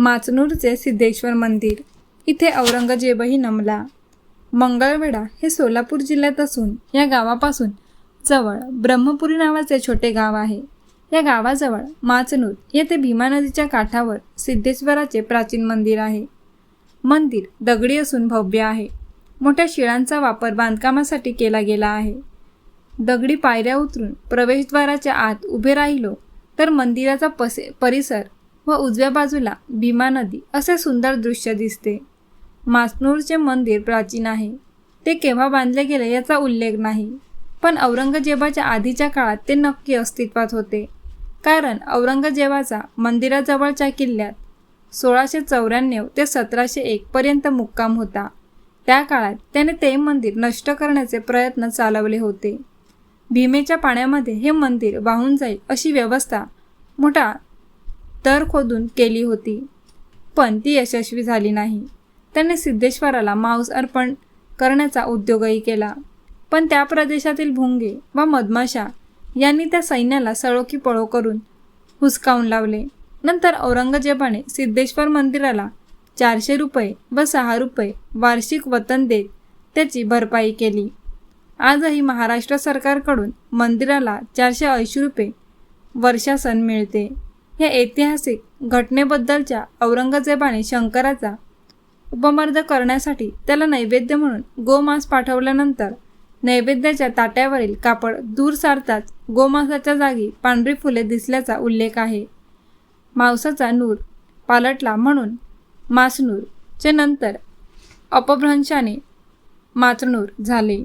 माचनूरचे सिद्धेश्वर मंदिर. इथे औरंगजेबही नमला. मंगळवेढा हे सोलापूर जिल्ह्यात असून या गावापासून जवळ ब्रह्मपुरी नावाचे छोटे गाव आहे. या गावाजवळ माचनूर येथे भीमा नदीच्या काठावर सिद्धेश्वराचे प्राचीन मंदिर आहे. मंदिर दगडी असून भव्य आहे. मोठ्या शिळांचा वापर बांधकामासाठी केला गेला आहे. दगडी पायऱ्या उतरून प्रवेशद्वाराच्या आत उभे राहिलो तर मंदिराचा पसे परिसर व उजव्या बाजूला भीमा नदी असे सुंदर दृश्य दिसते. मासनूरचे मंदिर प्राचीन आहे. ते केव्हा बांधले गेले याचा उल्लेख नाही. पण औरंगजेबाच्या आधीच्या काळात ते नक्की अस्तित्वात होते. कारण औरंगजेबाचा मंदिराजवळच्या किल्ल्यात सोळाशे चौऱ्याण्णव ते सतराशे एकपर्यंत मुक्काम होता. त्या काळात त्याने ते मंदिर नष्ट करण्याचे प्रयत्न चालवले होते. भीमेच्या पाण्यामध्ये हे मंदिर वाहून जाईल अशी व्यवस्था मोठा तर खोदून केली होती. पण ती यशस्वी झाली नाही. त्याने सिद्धेश्वराला मांस अर्पण करण्याचा उद्योगही केला. पण त्या प्रदेशातील भुंगे व मधमाशा यांनी त्या सैन्याला सळोकी पळो करून हुसकावून लावले. नंतर औरंगजेबाने सिद्धेश्वर मंदिराला चारशे रुपये व सहा रुपये वार्षिक वतन देत त्याची भरपाई केली. आजही महाराष्ट्र सरकारकडून मंदिराला चारशे ऐंशी रुपये वर्षासन मिळते. या ऐतिहासिक घटनेबद्दलच्या औरंगजेबाने शंकराचा उपमर्द करण्यासाठी त्याला नैवेद्य म्हणून गोमांस पाठवल्यानंतर नैवेद्याच्या ताट्यावरील कापड दूर सारताच गोमांसाच्या जागी पांढरी फुले दिसल्याचा उल्लेख आहे. मांसाचा नूर पालटला म्हणून मासनूर चे नंतर अपभ्रंशाने माचनूर झाले.